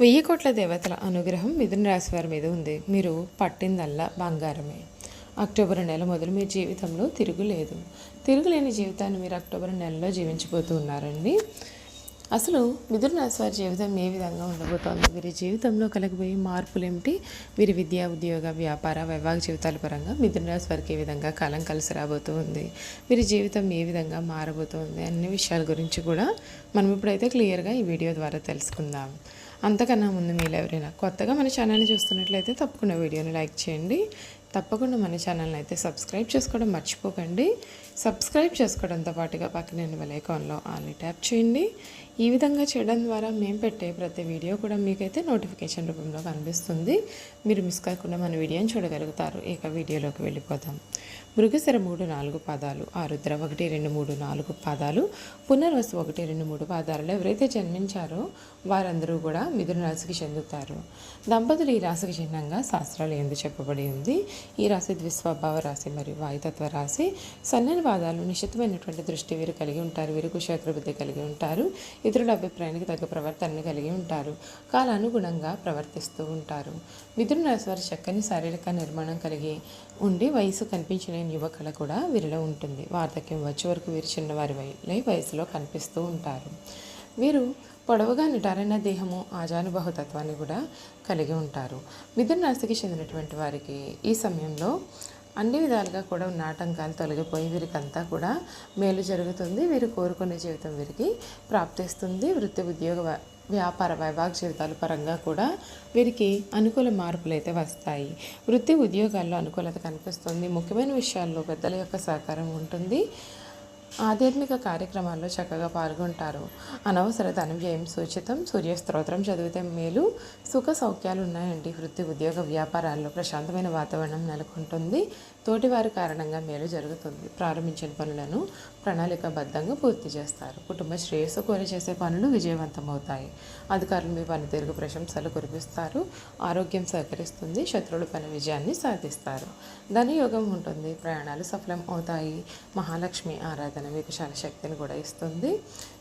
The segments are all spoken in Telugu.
వెయ్యి కోట్ల దేవతల అనుగ్రహం మిథున రాశి వారి మీద ఉంది. మీరు పట్టిందల్లా బంగారమే. అక్టోబర్ నెల మొదలు మీ జీవితంలో తిరుగులేదు. తిరుగులేని జీవితాన్ని మీరు అక్టోబర్ నెలలో జీవించబోతూ ఉన్నారండి. అసలు మిథున రాశి వారి జీవితం ఏ విధంగా ఉండబోతోంది? వీరి జీవితంలో కలగబోయే మార్పులు ఏమిటి వీరి విద్యా ఉద్యోగ వ్యాపార వైవాహిక జీవితాల పరంగా మిథున రాశి వారికి ఏ విధంగా కాలం కలిసి రాబోతుంది వీరి జీవితం ఏ విధంగా మారబోతోంది? అన్ని విషయాల గురించి కూడా మనం ఇప్పుడైతే క్లియర్గా ఈ వీడియో ద్వారా తెలుసుకుందాం. అంతకన్నా ముందు మీరు ఎవరైనా కొత్తగా మన ఛానల్ని చూస్తున్నట్లయితే తప్పకుండా వీడియోని లైక్ చేయండి. తప్పకుండా మన ఛానల్ని అయితే సబ్స్క్రైబ్ చేసుకోవడం మర్చిపోకండి. సబ్స్క్రైబ్ చేసుకోవడంతో పాటుగా పక్కన ఉన్న ఆల్ని ట్యాప్ చేయండి. ఈ విధంగా చేయడం ద్వారా మేము పెట్టే ప్రతి వీడియో కూడా మీకైతే నోటిఫికేషన్ రూపంలో కనిపిస్తుంది. మీరు మిస్ కాకుండా మన వీడియోని చూడగలుగుతారు. ఇక వీడియోలోకి వెళ్ళిపోతాం మృగసర మూడు నాలుగు పాదాలు ఆరుద్ర ఒకటి రెండు మూడు నాలుగు పాదాలు పునర్వసు ఒకటి రెండు మూడు పాదాలలో ఎవరైతే జన్మించారో వారందరూ కూడా మిథున రాశికి చెందుతారు. దంపతులు ఈ రాశికి చిహ్నంగా శాస్త్రాలు ఎందు చెప్పబడి ఉంది. ఈ రాశి ద్విస్వభావ రాశి మరియు వాయుతత్వ రాశి. సన్నని పాదాలు నిశ్చితమైనటువంటి దృష్టి వీరు కలిగి ఉంటారు. వీరు కుశేత్ర బుద్ధి కలిగి ఉంటారు. ఇతరుల అభిప్రాయానికి తగ్గ ప్రవర్తనను కలిగి ఉంటారు. కాలానుగుణంగా ప్రవర్తిస్తూ ఉంటారు. మిథున రాశి వారి చక్కని శారీరక నిర్మాణం కలిగి ఉండి వయసు కనిపించిన యువకుల కూడా వీరిలో ఉంటుంది. వార్ధక్యం వచ్చే వరకు వీరు చిన్నవారి వై వయసులో కనిపిస్తూ ఉంటారు. వీరు పొడవుగా నిటారైన దేహము ఆజానుబాహుతత్వాన్ని కూడా కలిగి ఉంటారు. మిథున రాశికి చెందినటువంటి వారికి ఈ సమయంలో అన్ని విధాలుగా కూడా ఉన్న ఆటంకాలు తొలగిపోయి వీరికంతా కూడా మేలు జరుగుతుంది. వీరు కోరుకునే జీవితం వీరికి ప్రాప్తిస్తుంది. వృత్తి ఉద్యోగ వ్యాపార వైవాహిక జీవితాల పరంగా కూడా వీరికి అనుకూల మార్పులు అయితే వస్తాయి. వృత్తి ఉద్యోగాల్లో అనుకూలత కనిపిస్తుంది. ముఖ్యమైన విషయాల్లో పెద్దల యొక్క సహకారం ఉంటుంది. ఆధ్యాత్మిక కార్యక్రమాల్లో చక్కగా పాల్గొంటారు. అనవసర ధన వ్యయం సూచితం సూర్యస్తోత్రం చదివితే మేలు. సుఖ సౌఖ్యాలు ఉన్నాయండి. వృత్తి ఉద్యోగ వ్యాపారాల్లో ప్రశాంతమైన వాతావరణం నెలకొంటుంది. తోటివారి కారణంగా మేలు జరుగుతుంది. ప్రారంభించిన పనులను ప్రణాళికాబద్ధంగా పూర్తి చేస్తారు. కుటుంబ శ్రేయస్సు కోరి చేసే పనులు విజయవంతమవుతాయి. అధికారులు మీ పనితీరుకు ప్రశంసలు కురిపిస్తారు. ఆరోగ్యం సహకరిస్తుంది. శత్రువుల పని విజయాన్ని సాధిస్తారు. ధనయోగం ఉంటుంది. ప్రయాణాలు సఫలం అవుతాయి. మహాలక్ష్మి ఆరాధన మీకు చాలా శక్తిని కూడా ఇస్తుంది.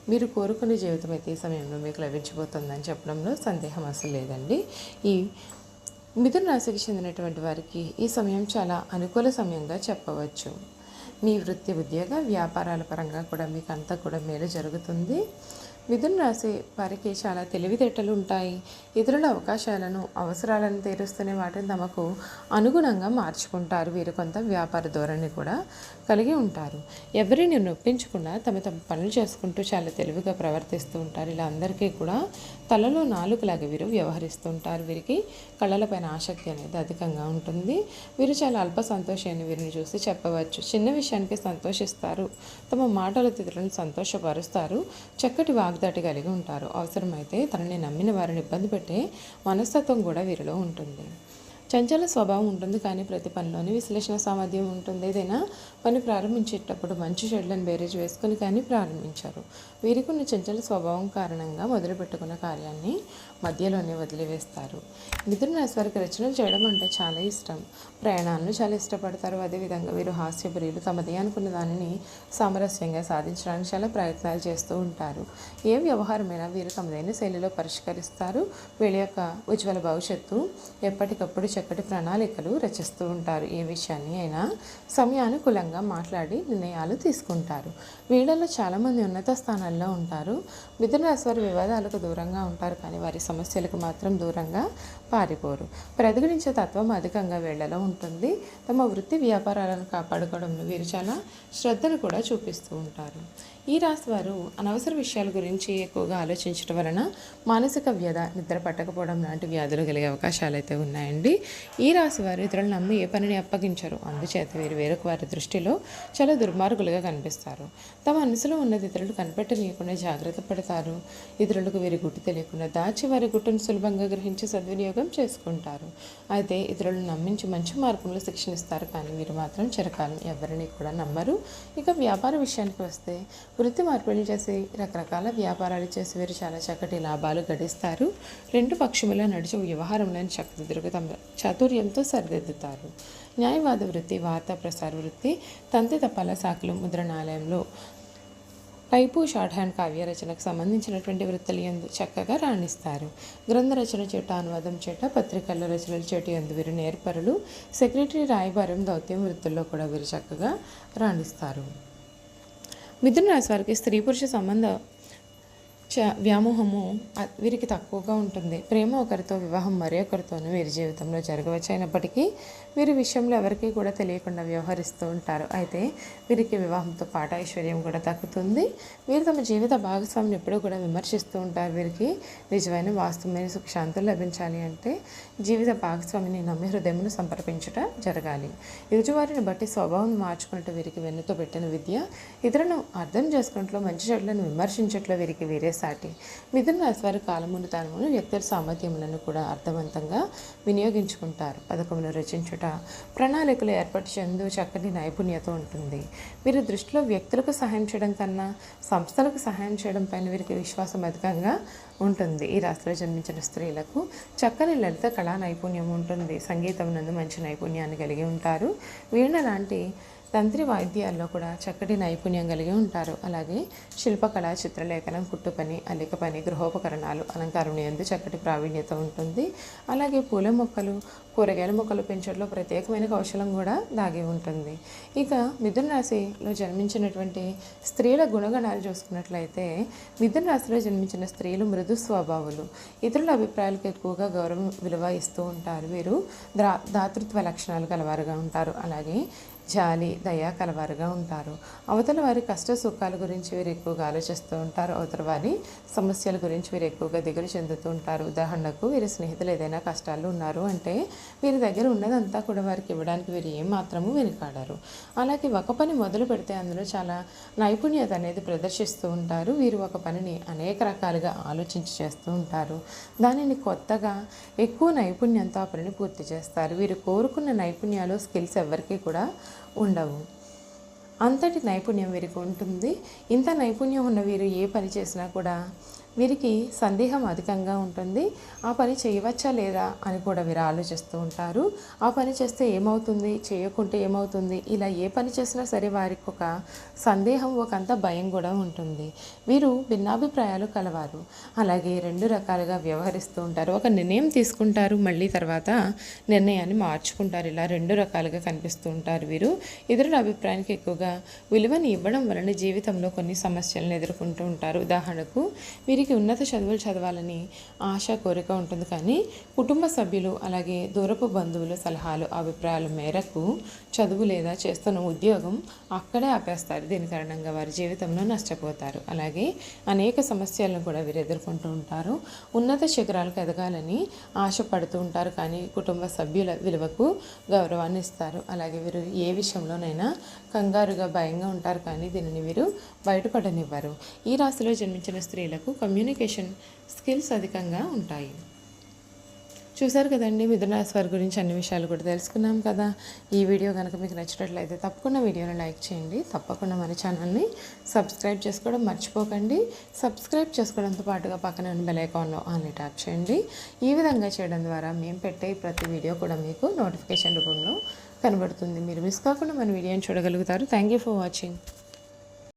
మీరు కోరుకునే జీవితం అయితే ఈ సమయంలో మీకు లభించబోతుందని చెప్పడంలో సందేహం అసలు లేదండి. ఈ మిథున రాశికి చెందినటువంటి వారికి ఈ సమయం చాలా అనుకూల సమయంగా చెప్పవచ్చు. మీ వృత్తి ఉద్యోగ వ్యాపారాల పరంగా కూడా మీకు అంతా కూడా మేలు జరుగుతుంది. మిథున్ రాశి వారికి చాలా తెలివితేటలు ఉంటాయి. ఇతరుల అవకాశాలను అవసరాలను తీరుస్తూనే వాటిని తమకు అనుగుణంగా మార్చుకుంటారు. వీరు కొంత వ్యాపార ధోరణి కూడా కలిగి ఉంటారు. ఎవరిని నొప్పించకుండా తమ తమ పనులు చేసుకుంటూ చాలా తెలివిగా ప్రవర్తిస్తూ ఉంటారు. ఇలా అందరికీ కూడా తలలో నాలుగులాగా వీరు వ్యవహరిస్తూ ఉంటారు. వీరికి కళలపైన ఆసక్తి అనేది అధికంగా ఉంటుంది. వీరు చాలా అల్ప సంతోషాన్ని వీరిని చూసి చెప్పవచ్చు. చిన్న విషయానికి సంతోషిస్తారు. తమ మాటల తిథులను సంతోషపరుస్తారు. చక్కటి వాగ్దాటి కలిగి ఉంటారు. అవసరమైతే తనని నమ్మిన వారిని ఇబ్బంది పెట్టే మనస్తత్వం కూడా వీరిలో ఉంటుంది. చంచల స్వభావం ఉంటుంది కానీ ప్రతి పనిలోని విశ్లేషణ సామర్థ్యం ఉంటుంది. ఏదైనా పని ప్రారంభించేటప్పుడు మంచి షెడ్లను బేరేజ్ వేసుకొని కానీ ప్రారంభించారు. వీరికి ఉన్న చంచల స్వభావం కారణంగా మొదలుపెట్టుకున్న కార్యాన్ని మధ్యలోనే వదిలివేస్తారు. మిథున రాశి వారికి రచనలు చేయడం అంటే చాలా ఇష్టం. ప్రయాణాలను చాలా ఇష్టపడతారు. అదేవిధంగా వీరు హాస్యపురీలు తమది అనుకున్న దానిని సామరస్యంగా సాధించడానికి చాలా ప్రయత్నాలు చేస్తూ ఉంటారు. ఏ వ్యవహారమైనా వీరు తమదైన శైలిలో పరిష్కరిస్తారు. వీళ్ళ యొక్క ఉజ్వల భవిష్యత్తు ఎప్పటికప్పుడు చక్కటి ప్రణాళికలు రచిస్తూ ఉంటారు. ఏ విషయాన్ని అయినా సమయానుకూలంగా మాట్లాడి నిర్ణయాలు తీసుకుంటారు. వీళ్ళలో చాలామంది ఉన్నత స్థానాల్లో ఉంటారు. మిథున రాశి వారి వివాదాలకు దూరంగా ఉంటారు కానీ వారి సమస్యలకు మాత్రం దూరంగా పారిపోరు. ప్రతిఘటించే తత్వం అధికంగా వీళ్ళలో ఉంటుంది. తమ వృత్తి వ్యాపారాలను కాపాడుకోవడంలో వీరు చాలా శ్రద్ధను కూడా చూపిస్తూ ఉంటారు. ఈ రాశి వారు అనవసర విషయాల గురించి ఎక్కువగా ఆలోచించడం వలన మానసిక వ్యధ నిద్ర పట్టకపోవడం లాంటి వ్యాధులు కలిగే అవకాశాలు అయితే ఉన్నాయండి. ఈ రాశి వారు ఇతరులను నమ్మి ఏ పనిని అప్పగించరు. అందుచేత వీరు వేరొక వారి దృష్టిలో చాలా దుర్మార్గులుగా కనిపిస్తారు. తమ మనసులో ఉన్నది ఇతరులు కనిపెట్టనీయకుండా జాగ్రత్త పడతారు. ఇతరులకు వీరి గుట్టు తెలియకుండా దాచి వారి గుట్టును సులభంగా గ్రహించి సద్వినియోగం చేసుకుంటారు. అయితే ఇతరులను నమ్మించి మంచి మార్గంలో శిక్షణ ఇస్తారు కానీ వీరు మాత్రం చిరకాలం ఎవరిని కూడా నమ్మరు. ఇక వ్యాపార విషయానికి వస్తే వృత్తి మార్పిడి చేసి రకరకాల వ్యాపారాలు చేసి వీరు చాలా చక్కటి లాభాలు గడిస్తారు. రెండు పక్షముల నడిచే వ్యవహారంలోని చక్కదిద్దుకు తమ చాతుర్యంతో సరిదిద్దుతారు. న్యాయవాద వృత్తి వార్తా ప్రసార వృత్తి తంతి తపాల శాఖలు ముద్రణాలయంలో టైపు షార్ట్ హ్యాండ్ కావ్య రచనకు సంబంధించినటువంటి వృత్తులు ఎందు చక్కగా రాణిస్తారు. గ్రంథరచన చేట అనువాదం చేట పత్రికల రచనల చేట ఎందు వీరు నేర్పరులు. సెక్రటరీ రాయబారం దౌత్యం వృత్తుల్లో కూడా వీరు చక్కగా రాణిస్తారు. మిథున రాశి వారికి స్త్రీ పురుష సంబంధ చ వ్యామోహము వీరికి తక్కువగా ఉంటుంది. ప్రేమ ఒకరితో వివాహం మరి ఒకరితోనూ వీరి జీవితంలో జరగవచ్చు అయినప్పటికీ వీరి విషయంలో ఎవరికీ కూడా తెలియకుండా వ్యవహరిస్తూ ఉంటారు. అయితే వీరికి వివాహంతో పాట ఐశ్వర్యం కూడా తగ్గుతుంది వీరు తమ జీవిత భాగస్వామిని ఎప్పుడూ కూడా విమర్శిస్తూ ఉంటారు. వీరికి నిజమైన వాస్తవమైన సుఖశాంతులు లభించాలి అంటే జీవిత భాగస్వామిని నమ్మి హృదయమును సంప్రదించుట జరగాలి. ఎదుటివారిని బట్టి స్వభావం మార్చుకున్నట్టు వీరికి వెన్నుతో పెట్టిన విద్య ఇతరులను అర్థం చేసుకున్నట్లు మంచి చెట్లను విమర్శించట్లో వీరికి వీరే సాటి. మిథున రాశి వారి కాలమును తాను వ్యక్తుల సామర్థ్యములను కూడా అర్థవంతంగా వినియోగించుకుంటారు. పథకమును రచించుట ప్రణాళికలు ఏర్పాటు చెందు చక్కని నైపుణ్యత ఉంటుంది. వీరి దృష్టిలో వ్యక్తులకు సహాయం చేయడం కన్నా సంస్థలకు సహాయం చేయడం పైన వీరికి విశ్వాసం అధికంగా ఉంటుంది. ఈ రాశిలో జన్మించిన స్త్రీలకు చక్కని లలిత కళా నైపుణ్యం ఉంటుంది. సంగీతం నందు మంచి నైపుణ్యాన్ని కలిగి ఉంటారు. వీణ లాంటి తంత్రి వాయిద్యాల్లో కూడా చక్కటి నైపుణ్యం కలిగి ఉంటారు. అలాగే శిల్పకళ చిత్రలేఖనం కుట్టు పని అల్లిక పని గృహోపకరణాలు అలంకారం ఎందు చక్కటి ప్రావీణ్యత ఉంటుంది. అలాగే పూల మొక్కలు కూరగాయల మొక్కలు పెంచడంలో ప్రత్యేకమైన కౌశలం కూడా దాగి ఉంటుంది. ఇక మిథున రాశిలో జన్మించినటువంటి స్త్రీల గుణగణాలు చూసుకున్నట్లయితే మిథున రాశిలో జన్మించిన స్త్రీలు మృదు స్వభావులు. ఇతరుల అభిప్రాయాలకు ఎక్కువగా గౌరవం విలువ ఇస్తూ ఉంటారు. వీరు ద్రా దాతృత్వ లక్షణాలు కలవారుగా ఉంటారు. అలాగే జాలి దయ కలవారుగా ఉంటారు. అవతల వారి కష్ట సుఖాల గురించి వీరు ఎక్కువగా ఆలోచిస్తూ ఉంటారు. అవతల వారి సమస్యల గురించి వీరు ఎక్కువగా దిగులు చెందుతూ ఉంటారు. ఉదాహరణకు వీరి స్నేహితులు ఏదైనా కష్టాలు ఉన్నారు అంటే వీరి దగ్గర ఉన్నదంతా కూడా వారికి ఇవ్వడానికి వీరు ఏం మాత్రము వెనుకాడరు. అలాగే ఒక పని మొదలు పెడితే అందులో చాలా నైపుణ్యత అనేది ప్రదర్శిస్తూ ఉంటారు. వీరు ఒక పనిని అనేక రకాలుగా ఆలోచించి చేస్తూ ఉంటారు. దానిని కొత్తగా ఎక్కువ నైపుణ్యంతో ఆ పనిని పూర్తి చేస్తారు. వీరు కోరుకున్న నైపుణ్యాలు స్కిల్స్ ఎవరికి కూడా ఉండవు. అంతటి నైపుణ్యం వీరికి ఉంటుంది. ఇంత నైపుణ్యం ఉన్న వీరు ఏ పని చేసినా కూడా వీరికి సందేహం అధికంగా ఉంటుంది. ఆ పని చేయవచ్చా లేదా అని కూడా వీరు ఆలోచిస్తూ ఉంటారు. ఆ పని చేస్తే ఏమవుతుంది? చేయకుంటే ఏమవుతుంది? ఇలా ఏ పని చేసినా సరే వారికి ఒక సందేహం ఒకంత భయం కూడా ఉంటుంది. వీరు భిన్నాభిప్రాయాలు కలవారు. అలాగే రెండు రకాలుగా వ్యవహరిస్తూ ఉంటారు. ఒక నిర్ణయం తీసుకుంటారు మళ్ళీ తర్వాత నిర్ణయాన్ని మార్చుకుంటారు. ఇలా రెండు రకాలుగా కనిపిస్తూ ఉంటారు వీరు. ఇతరుల అభిప్రాయానికి ఎక్కువగా విలువని ఇవ్వడం వలన జీవితంలో కొన్ని సమస్యలను ఎదుర్కొంటూ ఉంటారు. ఉదాహరణకు వీరికి ఉన్నత చదువులు చదవాలని ఆశ కోరిక ఉంటుంది. కానీ కుటుంబ సభ్యులు అలాగే దూరపు బంధువుల సలహాలు అభిప్రాయాల మేరకు చదువు లేదా చేస్తున్న ఉద్యోగం అక్కడే ఆపేస్తారు. దీని కారణంగా వారి జీవితంలో నష్టపోతారు. అలాగే అనేక సమస్యలను కూడా వీరు ఎదుర్కొంటూ ఉంటారు. ఉన్నత శిఖరాలకు ఎదగాలని ఆశపడుతూ ఉంటారు. కానీ కుటుంబ సభ్యుల విలువకు గౌరవాన్ని ఇస్తారు. అలాగే వీరు ఏ విషయంలోనైనా కంగారుగా భయంగా ఉంటారు. కానీ దీనిని వీరు బయటపడనివ్వరు. ఈ రాశిలో జన్మించిన స్త్రీలకు కమ్యూనికేషన్ స్కిల్స్ అధికంగా ఉంటాయి. చూశారు కదండి మిథున వారి గురించి అన్ని విషయాలు కూడా తెలుసుకున్నాం కదా. ఈ వీడియో కనుక మీకు నచ్చినట్లయితే తప్పకుండా వీడియోని లైక్ చేయండి. తప్పకుండా మన ఛానల్ని సబ్స్క్రైబ్ చేసుకోవడం మర్చిపోకండి. సబ్స్క్రైబ్ చేసుకోవడంతో పాటుగా పక్కన ఉన్న బెల్ ఐకాన్లో ఆన్లీ ట్యాప్ చేయండి. ఈ విధంగా చేయడం ద్వారా మేము పెట్టే ప్రతి వీడియో కూడా మీకు నోటిఫికేషన్ రూపంలో కనబడుతుంది. మీరు మిస్ కాకుండా మన వీడియోని చూడగలుగుతారు. Thank you for watching.